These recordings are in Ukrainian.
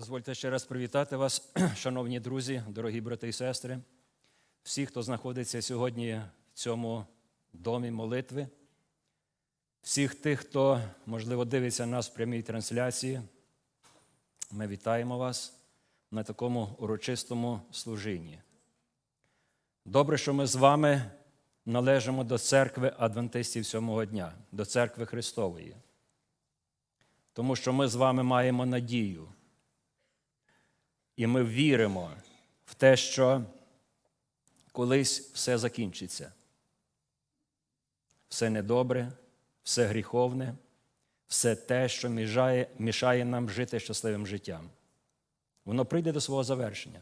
Дозвольте ще раз привітати вас, шановні друзі, дорогі брати і сестри, всі, хто знаходиться сьогодні в цьому домі молитви, всіх тих, хто, можливо, дивиться нас в прямій трансляції. Ми вітаємо вас на такому урочистому служінні. Добре, що ми з вами належимо до церкви Адвентистів сьомого дня, до церкви Христової. Тому що ми з вами маємо надію. І ми віримо в те, що колись все закінчиться. Все недобре, все гріховне, все те, що мішає, мішає нам жити щасливим життям. Воно прийде до свого завершення.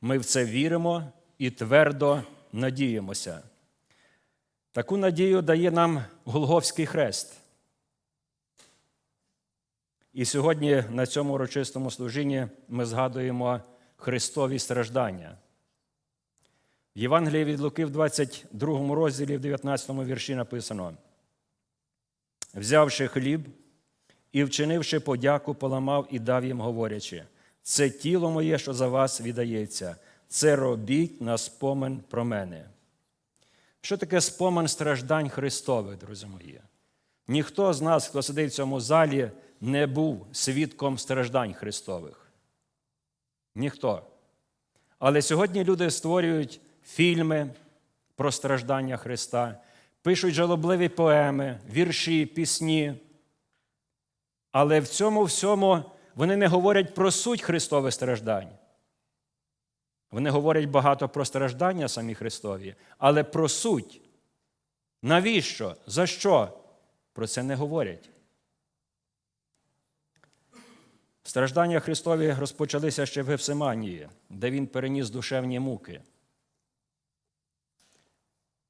Ми в це віримо і твердо надіємося. Таку надію дає нам Голговський хрест. І сьогодні на цьому урочистому служінні ми згадуємо Христові страждання. В Євангелії від Луки в 22 розділі, в 19 вірші написано: взявши хліб і вчинивши подяку, поламав і дав їм, говорячи: це тіло моє, що за вас віддається, це робіть на спомин про мене. Що таке спомин страждань Христових, друзі мої? Ніхто з нас, хто сидить в цьому залі, не був свідком страждань Христових. Ніхто. Але сьогодні люди створюють фільми про страждання Христа, пишуть жалобливі поеми, вірші, пісні. Але в цьому всьому вони не говорять про суть Христових страждань. Вони говорять багато про страждання самі Христові, але про суть. Навіщо? За що? Про це не говорять. Страждання Христові розпочалися ще в Гефсиманії, де він переніс душевні муки.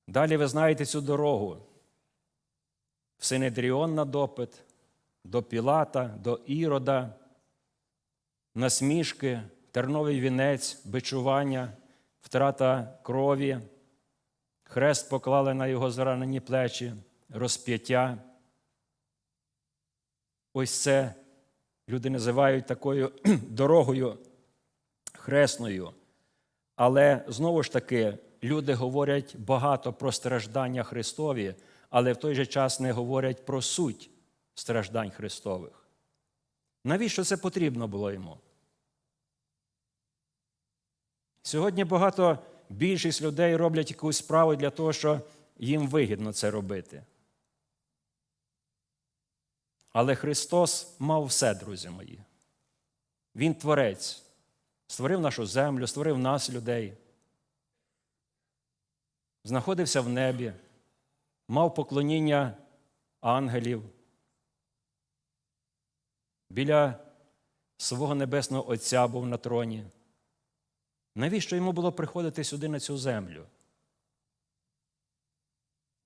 Далі ви знаєте цю дорогу. В Синедріон на допит, до Пілата, до Ірода, насмішки, терновий вінець, бичування, втрата крові, хрест поклали на його зранені плечі, розп'яття. Ось це люди називають такою дорогою хресною. Але знову ж таки, люди говорять багато про страждання Христові, але в той же час не говорять про суть страждань Христових. Навіщо це потрібно було йому? Сьогодні багато більшість людей роблять якусь справу для того, що їм вигідно це робити. Але Христос мав все, друзі мої. Він творець, створив нашу землю, створив нас, людей, знаходився в небі, мав поклоніння ангелів. Біля свого небесного Отця був на троні. Навіщо йому було приходити сюди на цю землю?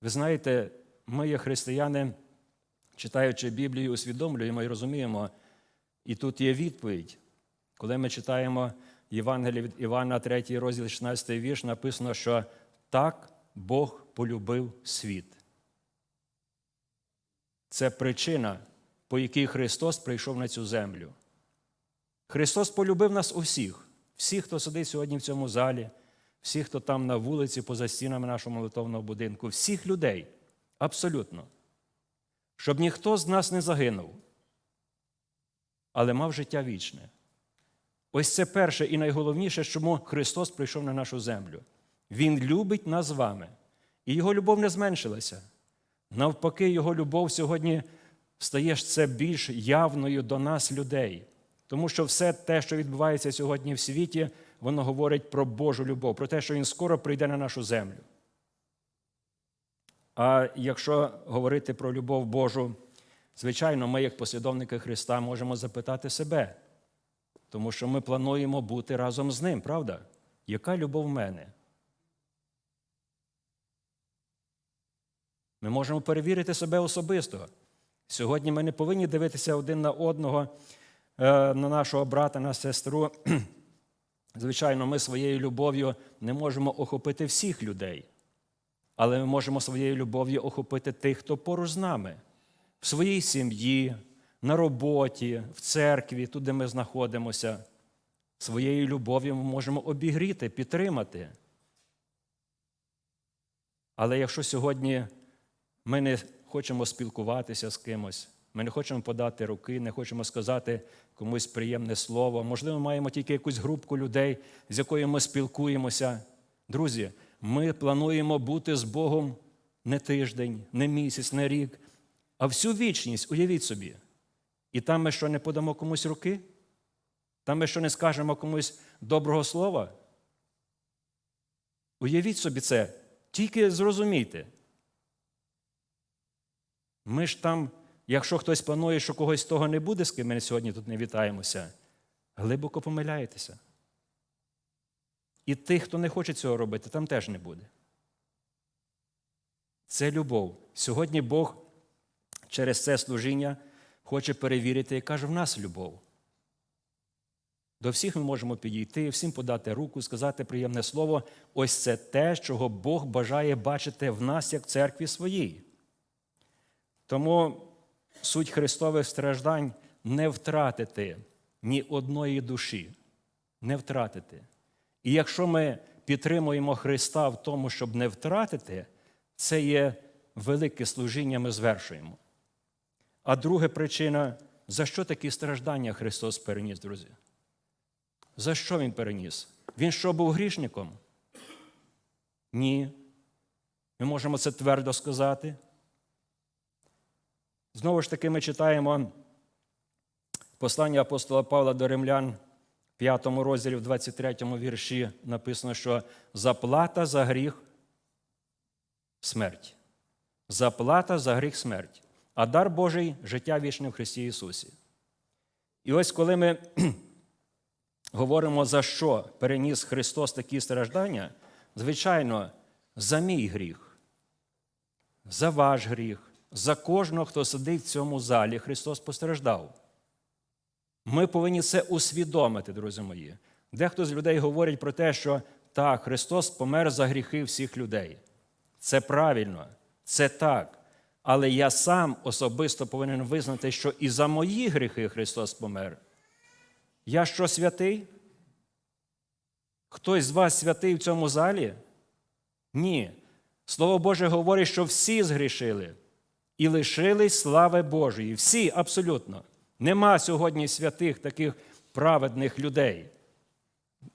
Ви знаєте, ми, є християни, читаючи Біблію, усвідомлюємо і розуміємо, і тут є відповідь. Коли ми читаємо Євангеліє від Івана, 3 розділ, 16 вірш, написано, що так Бог полюбив світ. Це причина, по якій Христос прийшов на цю землю. Христос полюбив нас усіх, всіх, хто сидить сьогодні в цьому залі, всіх, хто там на вулиці, поза стінами нашого молитовного будинку, всіх людей. Абсолютно щоб ніхто з нас не загинув, але мав життя вічне. Ось це перше і найголовніше, чому Христос прийшов на нашу землю. Він любить нас з вами. І Його любов не зменшилася. Навпаки, Його любов сьогодні стає це більш явною до нас, людей. Тому що все те, що відбувається сьогодні в світі, воно говорить про Божу любов, про те, що Він скоро прийде на нашу землю. А якщо говорити про любов Божу, звичайно, ми, як послідовники Христа, можемо запитати себе, тому що ми плануємо бути разом з Ним, правда? Яка любов в мене? Ми можемо перевірити себе особисто. Сьогодні ми не повинні дивитися один на одного, на нашого брата, на сестру. Звичайно, ми своєю любов'ю не можемо охопити всіх людей. Але ми можемо своєю любов'ю охопити тих, хто поруч з нами, в своїй сім'ї, на роботі, в церкві, тут, де ми знаходимося. Своєю любов'ю ми можемо обігріти, підтримати. Але якщо сьогодні ми не хочемо спілкуватися з кимось, ми не хочемо подати руки, не хочемо сказати комусь приємне слово, можливо, маємо тільки якусь групку людей, з якою ми спілкуємося. Друзі, ми плануємо бути з Богом не тиждень, не місяць, не рік, а всю вічність, уявіть собі. І там ми що не подамо комусь руки? Там ми що не скажемо комусь доброго слова? Уявіть собі це, тільки зрозумійте. Ми ж там, якщо хтось планує, що когось того не буде, з ким ми сьогодні тут не вітаємося, глибоко помиляєтеся. І тих, хто не хоче цього робити, там теж не буде. Це любов. Сьогодні Бог через це служіння хоче перевірити, яка ж в нас любов. До всіх ми можемо підійти, всім подати руку, сказати приємне слово. Ось це те, чого Бог бажає бачити в нас, як в церкві своїй. Тому суть Христових страждань не втратити ні одної душі, не втратити. І якщо ми підтримуємо Христа в тому, щоб не втратити, це є велике служіння, ми звершуємо. А друга причина, за що такі страждання Христос переніс, друзі? За що Він переніс? Він що був грішником? Ні. Ми можемо це твердо сказати. Знову ж таки, ми читаємо послання апостола Павла до римлян, 5 розділі, в 23 вірші написано, що заплата за гріх смерть. Заплата за гріх смерть, а дар Божий життя вічне в Христі Ісусі. І ось коли ми говоримо, за що переніс Христос такі страждання, звичайно, за мій гріх, за ваш гріх, за кожного, хто сидить в цьому залі, Христос постраждав. Ми повинні це усвідомити, друзі мої. Дехто з людей говорить про те, що так, Христос помер за гріхи всіх людей. Це правильно, це так. Але я сам особисто повинен визнати, що і за мої гріхи Христос помер. Я що святий? Хтось з вас святий в цьому залі? Ні. Слово Боже говорить, що всі згрішили і лишились слави Божої. Всі абсолютно. Нема сьогодні святих таких праведних людей.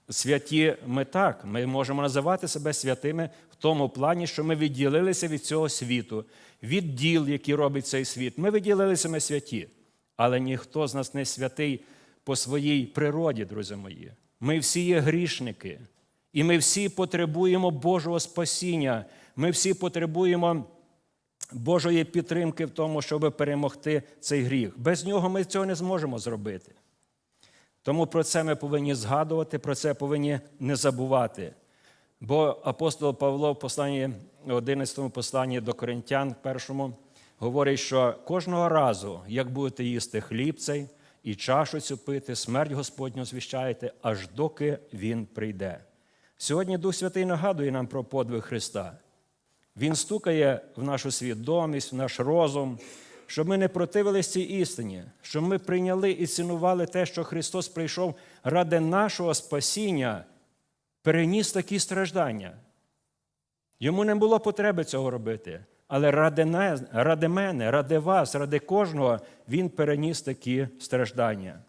Святі ми так, ми можемо називати себе святими в тому плані, що ми відділилися від цього світу, від діл, які робить цей світ. Ми відділилися ми святі. Але ніхто з нас не святий по своїй природі, друзі мої. Ми всі є грішники, і ми всі потребуємо Божого спасіння. Ми всі потребуємо Божої підтримки в тому, щоб перемогти цей гріх. Без нього ми цього не зможемо зробити. Тому про це ми повинні згадувати, про це повинні не забувати. Бо апостол Павло в посланні, 11 посланні до Коринтян, першому, говорить, що кожного разу, як будете їсти хліб цей і чашу цю пити, смерть Господню звіщаєте, аж доки Він прийде. Сьогодні Дух Святий нагадує нам про подвиг Христа. Він стукає в нашу свідомість, в наш розум, щоб ми не противились цій істині, щоб ми прийняли і цінували те, що Христос прийшов ради нашого спасіння, переніс такі страждання. Йому не було потреби цього робити. Але ради, не, ради мене, ради вас, ради кожного Він переніс такі страждання.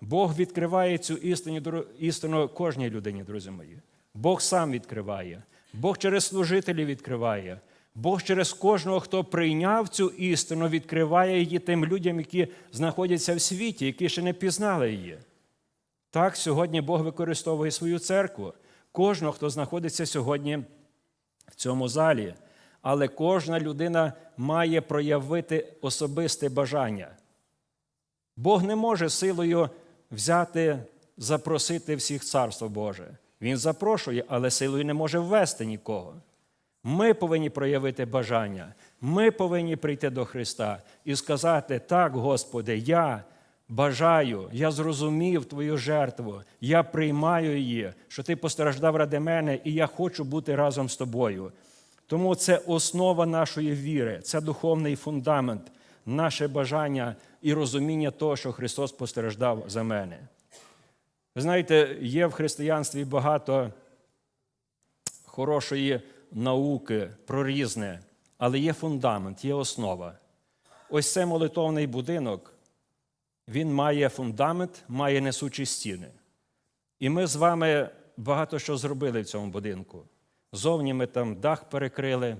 Бог відкриває цю істину, істину кожній людині, друзі мої. Бог сам відкриває. Бог через служителів відкриває. Бог через кожного, хто прийняв цю істину, відкриває її тим людям, які знаходяться в світі, які ще не пізнали її. Так, сьогодні Бог використовує свою церкву, кожного, хто знаходиться сьогодні в цьому залі. Але кожна людина має проявити особисте бажання. Бог не може силою взяти, запросити всіх царство Боже. Він запрошує, але силою не може ввести нікого. Ми повинні проявити бажання. Ми повинні прийти до Христа і сказати: так, Господи, я бажаю, я зрозумів Твою жертву, я приймаю її, що Ти постраждав ради мене, і я хочу бути разом з тобою. Тому це основа нашої віри, це духовний фундамент наше бажання і розуміння того, що Христос постраждав за мене. Ви знаєте, є в християнстві багато хорошої науки про різне, але є фундамент, є основа. Ось цей молитовний будинок, він має фундамент, має несучі стіни. І ми з вами багато що зробили в цьому будинку. Зовні ми там дах перекрили,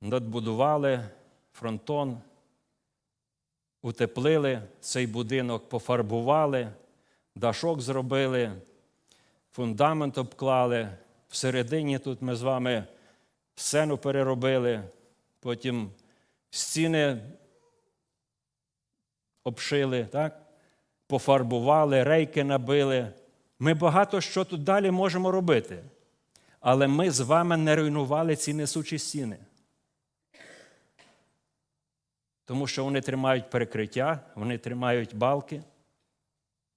надбудували фронтон, утеплили цей будинок, пофарбували, дашок зробили, фундамент обклали. Всередині тут ми з вами сцену переробили, потім стіни обшили, так? пофарбували, рейки набили. Ми багато що тут далі можемо робити. Але ми з вами не руйнували ці несучі стіни. Тому що вони тримають перекриття, вони тримають балки.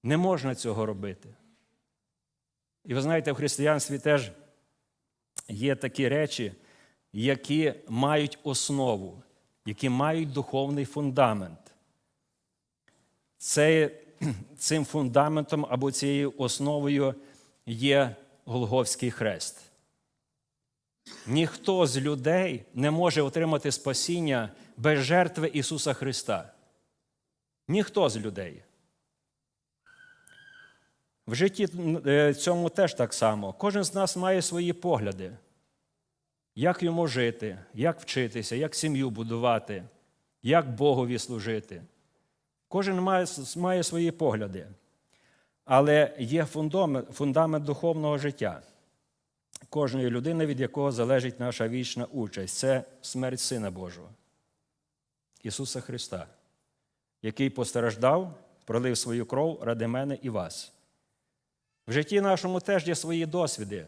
Не можна цього робити. І ви знаєте, в християнстві теж є такі речі, які мають основу, які мають духовний фундамент. Це, цим фундаментом або цією основою є Голговський хрест. Ніхто з людей не може отримати спасіння без жертви Ісуса Христа. Ніхто з людей. В житті е, цьому теж так само. Кожен з нас має свої погляди, як йому жити, як вчитися, як сім'ю будувати, як Богові служити. Кожен має, має свої погляди. Але є фундамент, фундамент духовного життя кожної людини, від якого залежить наша вічна участь. Це смерть Сина Божого, Ісуса Христа, який постраждав, пролив свою кров ради мене і вас. В житті нашому теж є свої досвіди,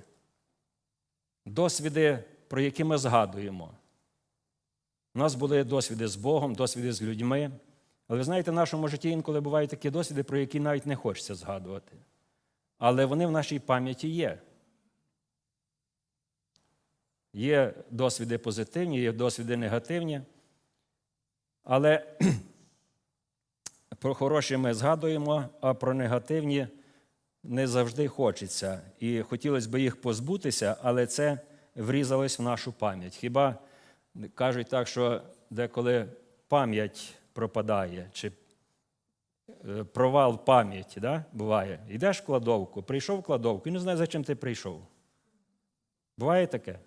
досвіди, про які ми згадуємо. У нас були досвіди з Богом, досвіди з людьми. Але ви знаєте, в нашому житті інколи бувають такі досвіди, про які навіть не хочеться згадувати. Але вони в нашій пам'яті є. Є досвіди позитивні, є досвіди негативні. Але про хороші ми згадуємо, а про негативні не завжди хочеться. І хотілося б їх позбутися, але це врізалось в нашу пам'ять. Хіба кажуть так, що деколи пам'ять пропадає, чи е, провал пам'яті да, буває. Йдеш в кладовку, прийшов в кладовку і не знаєш, за чим ти прийшов. Буває таке?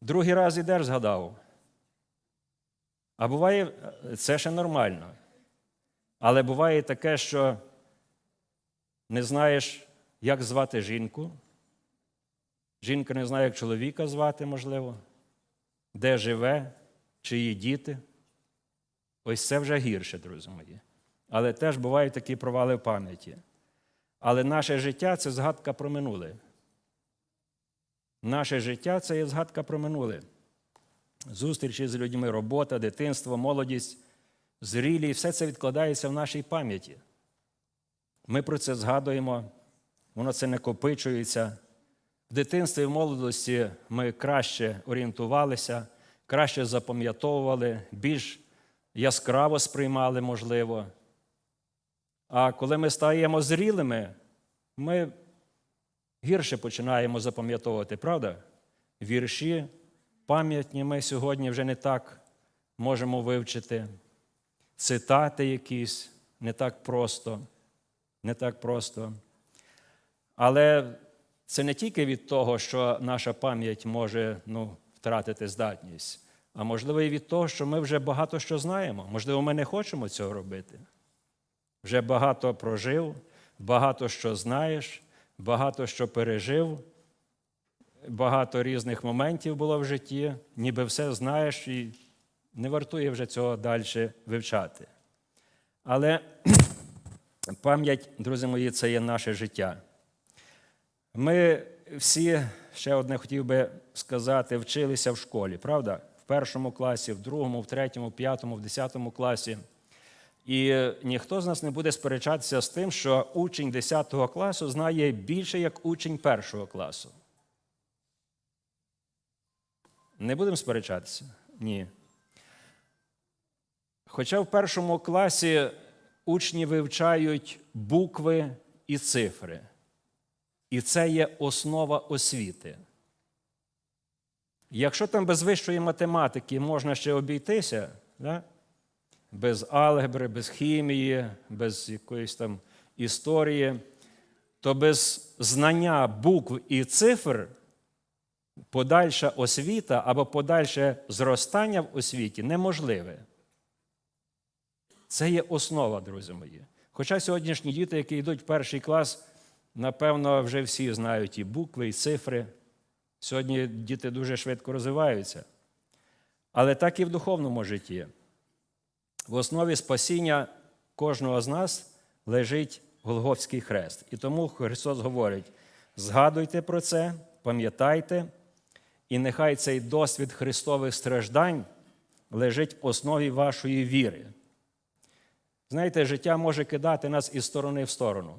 Другий раз ідеш, згадав. А буває, це ще нормально. Але буває таке, що не знаєш, як звати жінку. Жінка не знає, як чоловіка звати, можливо, де живе, чиї діти. Ось це вже гірше, друзі мої. Але теж бувають такі провали в пам'яті. Але наше життя це згадка про минуле. Наше життя це є згадка про минуле. Зустрічі з людьми, робота, дитинство, молодість, зрілі, і все це відкладається в нашій пам'яті. Ми про це згадуємо, воно це накопичується. В дитинстві і в молодості ми краще орієнтувалися, краще запам'ятовували, більш яскраво сприймали, можливо. А коли ми стаємо зрілими, ми гірше починаємо запам'ятовувати, правда? Вірші, пам'ятні ми сьогодні вже не так можемо вивчити, цитати якісь не так просто, не так просто. Але це не тільки від того, що наша пам'ять може ну, втратити здатність, а можливо і від того, що ми вже багато що знаємо. Можливо, ми не хочемо цього робити. Вже багато прожив, багато що знаєш, багато що пережив, багато різних моментів було в житті, ніби все знаєш і не вартує вже цього далі вивчати. Але пам'ять, друзі мої, це є наше життя. Ми всі, ще одне хотів би сказати, вчилися в школі, правда? В першому класі, в другому, в третьому, в п'ятому, в десятому класі. І ніхто з нас не буде сперечатися з тим, що учень 10 класу знає більше, як учень першого класу. Не будемо сперечатися? Ні. Хоча в першому класі учні вивчають букви і цифри. І це є основа освіти. Якщо там без вищої математики можна ще обійтися, да? без алгебри, без хімії, без якоїсь там історії, то без знання букв і цифр подальша освіта або подальше зростання в освіті неможливе. Це є основа, друзі мої. Хоча сьогоднішні діти, які йдуть в перший клас, напевно, вже всі знають і букви, і цифри. Сьогодні діти дуже швидко розвиваються. Але так і в духовному житті. В основі спасіння кожного з нас лежить Голгофський хрест. І тому Христос говорить: згадуйте про це, пам'ятайте, і нехай цей досвід Христових страждань лежить в основі вашої віри. Знаєте, життя може кидати нас із сторони в сторону.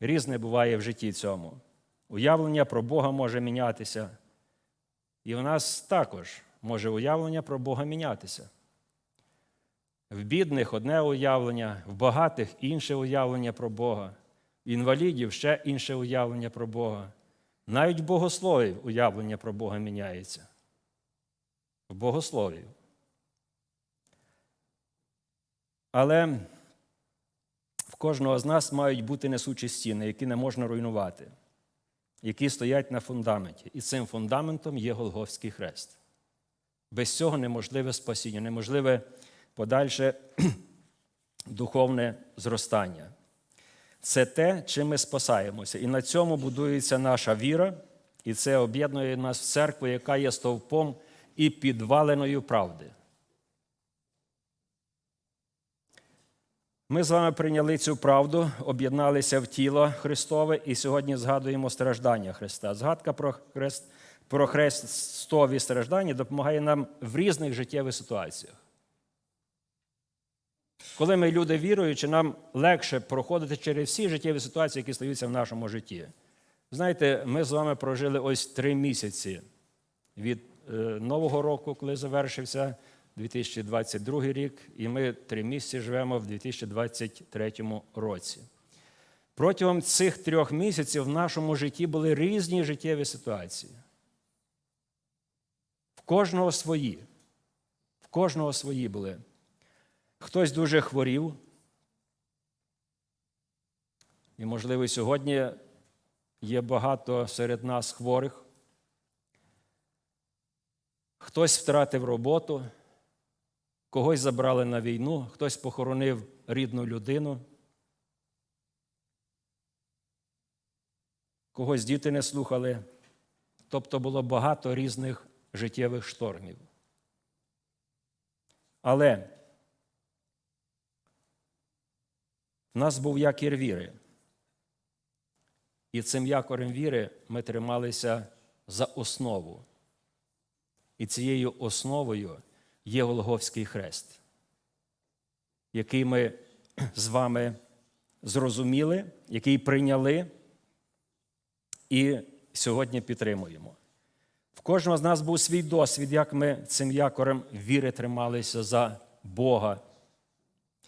Різне буває в житті цьому. Уявлення про Бога може мінятися. І в нас також може уявлення про Бога мінятися. В бідних одне уявлення, в багатих інше уявлення про Бога, в інвалідів ще інше уявлення про Бога. Навіть в богословів уявлення про Бога міняється. В богословів. Але в кожного з нас мають бути несучі стіни, які не можна руйнувати, які стоять на фундаменті. І цим фундаментом є Голгофський хрест. Без цього неможливе спасіння, неможливе подальше духовне зростання. Це те, чим ми спасаємося. І на цьому будується наша віра, і це об'єднує нас в церкву, яка є стовпом і підваленою правди. Ми з вами прийняли цю правду, об'єдналися в тіло Христове і сьогодні згадуємо страждання Христа. Згадка про хрест, про хрестові страждання допомагає нам в різних життєвих ситуаціях. Коли ми люди віруючі, нам легше проходити через всі життєві ситуації, які стаються в нашому житті. Знаєте, ми з вами прожили ось три місяці від е, Нового року, коли завершився 2022 рік, і ми три місяці живемо в 2023 році. Протягом цих трьох місяців в нашому житті були різні життєві ситуації. В кожного свої. В кожного свої були. Хтось дуже хворів. І, можливо, сьогодні є багато серед нас хворих. Хтось втратив роботу, когось забрали на війну, хтось похоронив рідну людину, когось діти не слухали. Тобто було багато різних життєвих штормів. Але в нас був якір віри. І цим якорем віри ми трималися за основу. І цією основою є Голговський хрест, який ми з вами зрозуміли, який прийняли і сьогодні підтримуємо. В кожного з нас був свій досвід, як ми цим якорем віри трималися за Бога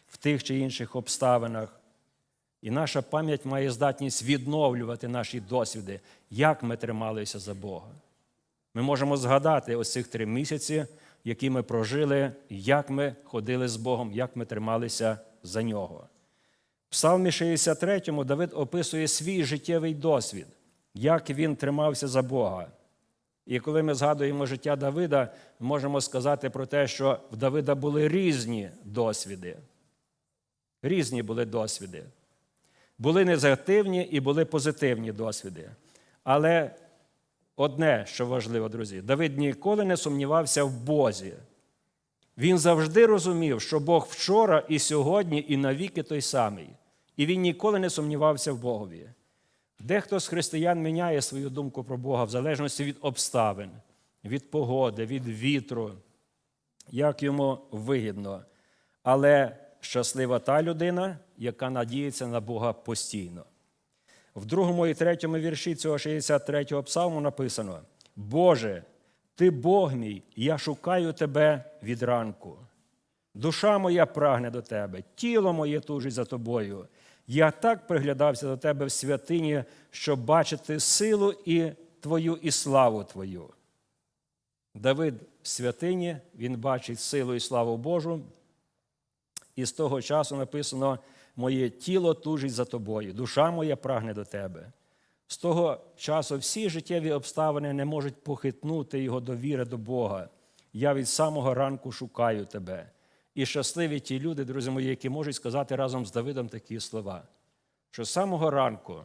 в тих чи інших обставинах. І наша пам'ять має здатність відновлювати наші досвіди, як ми трималися за Бога. Ми можемо згадати ось цих три місяці, які ми прожили, як ми ходили з Богом, як ми трималися за нього. В Псалмі 63 Давид описує свій життєвий досвід, як він тримався за Бога. І коли ми згадуємо життя Давида, можемо сказати про те, що в Давида були різні досвіди. Різні були досвіди. Були негативні і були позитивні досвіди. Але одне, що важливо, друзі, Давид ніколи не сумнівався в Бозі. Він завжди розумів, що Бог вчора і сьогодні, і навіки той самий. І він ніколи не сумнівався в Богові. Дехто з християн міняє свою думку про Бога в залежності від обставин, від погоди, від вітру, як йому вигідно. Але щаслива та людина, яка надіється на Бога постійно. В другому і третьому вірші цього 63-го псалму написано: Боже, Ти Бог мій, я шукаю тебе від ранку. Душа моя прагне до тебе, тіло моє тужить за тобою. Я так приглядався до тебе в святині, щоб бачити силу і твою і славу твою. Давид в святині, він бачить силу і славу Божу. І з того часу написано: Моє тіло тужить за тобою, душа моя прагне до тебе. З того часу всі життєві обставини не можуть похитнути його довіри до Бога. Я від самого ранку шукаю тебе. І щасливі ті люди, друзі мої, які можуть сказати разом з Давидом такі слова, що з самого ранку,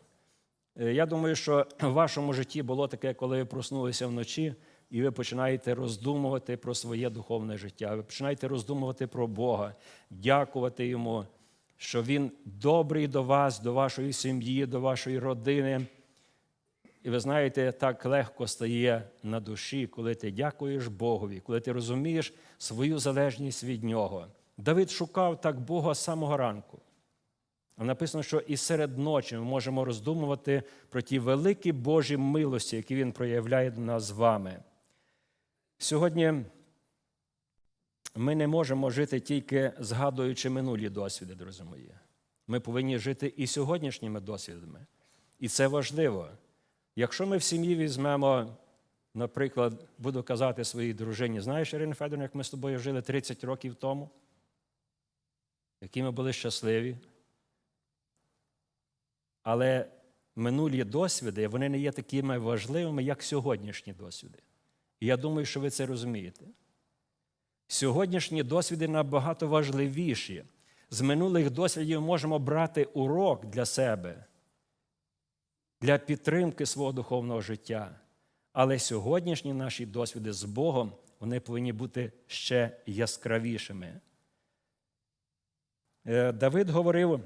е, я думаю, що в вашому житті було таке, коли ви проснулися вночі, і ви починаєте роздумувати про своє духовне життя. Ви починаєте роздумувати про Бога, дякувати Йому, що Він добрий до вас, до вашої сім'ї, до вашої родини. І ви знаєте, так легко стає на душі, коли ти дякуєш Богові, коли ти розумієш свою залежність від Нього. Давид шукав так Бога з самого ранку. А написано, що і серед ночі ми можемо роздумувати про ті великі Божі милості, які Він проявляє до нас з вами. Сьогодні ми не можемо жити тільки згадуючи минулі досвіди, друзі мої. Ми повинні жити і сьогоднішніми досвідами. І це важливо. Якщо ми в сім'ї візьмемо, наприклад, буду казати своїй дружині, знаєш, Ірина Федоровна, як ми з тобою жили 30 років тому, які ми були щасливі. Але минулі досвіди, вони не є такими важливими, як сьогоднішні досвіди. І я думаю, що ви це розумієте. Сьогоднішні досвіди набагато важливіші. З минулих досвідів можемо брати урок для себе для підтримки свого духовного життя. Але сьогоднішні наші досвіди з Богом вони повинні бути ще яскравішими. Е, Давид говорив: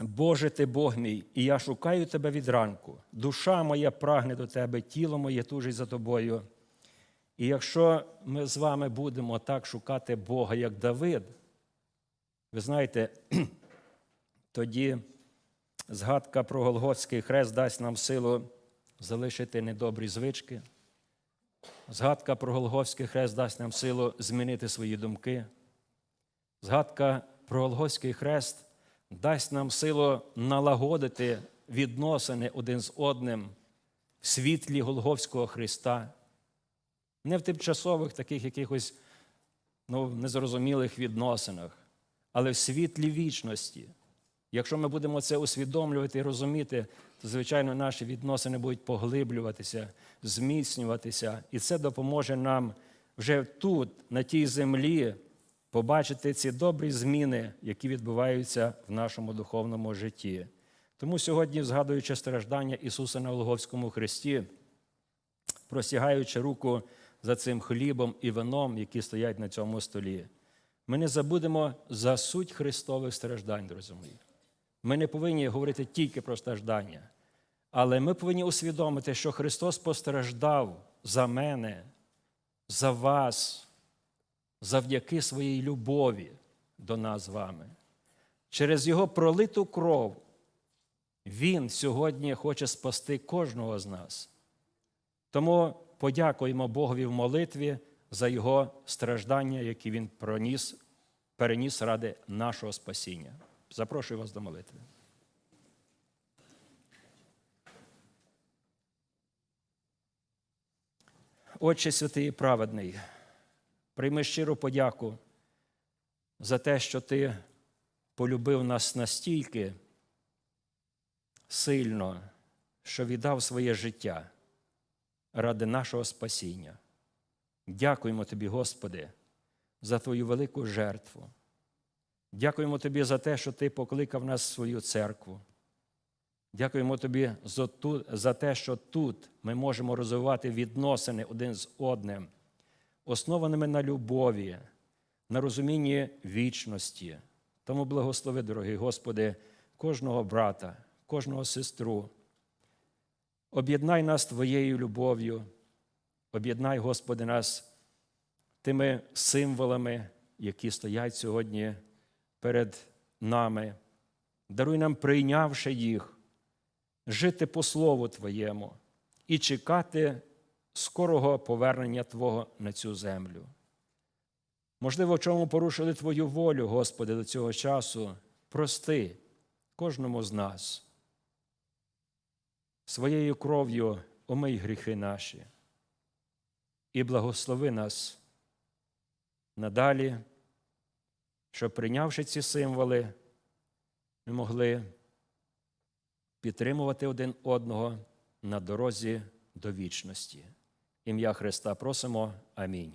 Боже ти Бог мій, і я шукаю тебе від ранку. Душа моя прагне до тебе, тіло моє тужить за тобою. І якщо ми з вами будемо так шукати Бога, як Давид, ви знаєте, тоді згадка про Голгофський хрест дасть нам силу залишити недобрі звички. Згадка про Голгофський хрест дасть нам силу змінити свої думки. Згадка про Голгофський хрест дасть нам силу налагодити відносини один з одним в світлі Голгофського Христа, не в тимчасових таких якихось ну, незрозумілих відносинах, але в світлі вічності. Якщо ми будемо це усвідомлювати і розуміти, то, звичайно, наші відносини будуть поглиблюватися, зміцнюватися, і це допоможе нам вже тут, на тій землі, побачити ці добрі зміни, які відбуваються в нашому духовному житті. Тому сьогодні, згадуючи страждання Ісуса на Голгофському Христі, простягаючи руку за цим хлібом і вином, які стоять на цьому столі, ми не забудемо за суть Христових страждань, друзі мої. Ми не повинні говорити тільки про страждання, але ми повинні усвідомити, що Христос постраждав за мене, за вас, завдяки своїй любові до нас з вами. Через Його пролиту кров Він сьогодні хоче спасти кожного з нас. Тому подякуємо Богові в молитві за Його страждання, які Він проніс, переніс ради нашого спасіння. Запрошую вас до молитви. Отче святий і праведний, прийми щиру подяку за те, що Ти полюбив нас настільки сильно, що віддав своє життя ради нашого спасіння. Дякуємо Тобі, Господи, за Твою велику жертву. Дякуємо Тобі за те, що Ти покликав нас в свою церкву. Дякуємо Тобі за те, що тут ми можемо розвивати відносини один з одним, основаними на любові, на розумінні вічності. Тому благослови, дорогий Господи, кожного брата, кожного сестру. Об'єднай нас Твоєю любов'ю, об'єднай, Господи, нас тими символами, які стоять сьогодні перед нами. Даруй нам, прийнявши їх, жити по Слову Твоєму і чекати скорого повернення Твого на цю землю. Можливо, в чому порушили Твою волю, Господи, до цього часу, прости кожному з нас. Своєю кров'ю омий гріхи наші і благослови нас надалі, щоб, прийнявши ці символи, ми могли підтримувати один одного на дорозі до вічності. Ім'я Христа просимо. Амінь.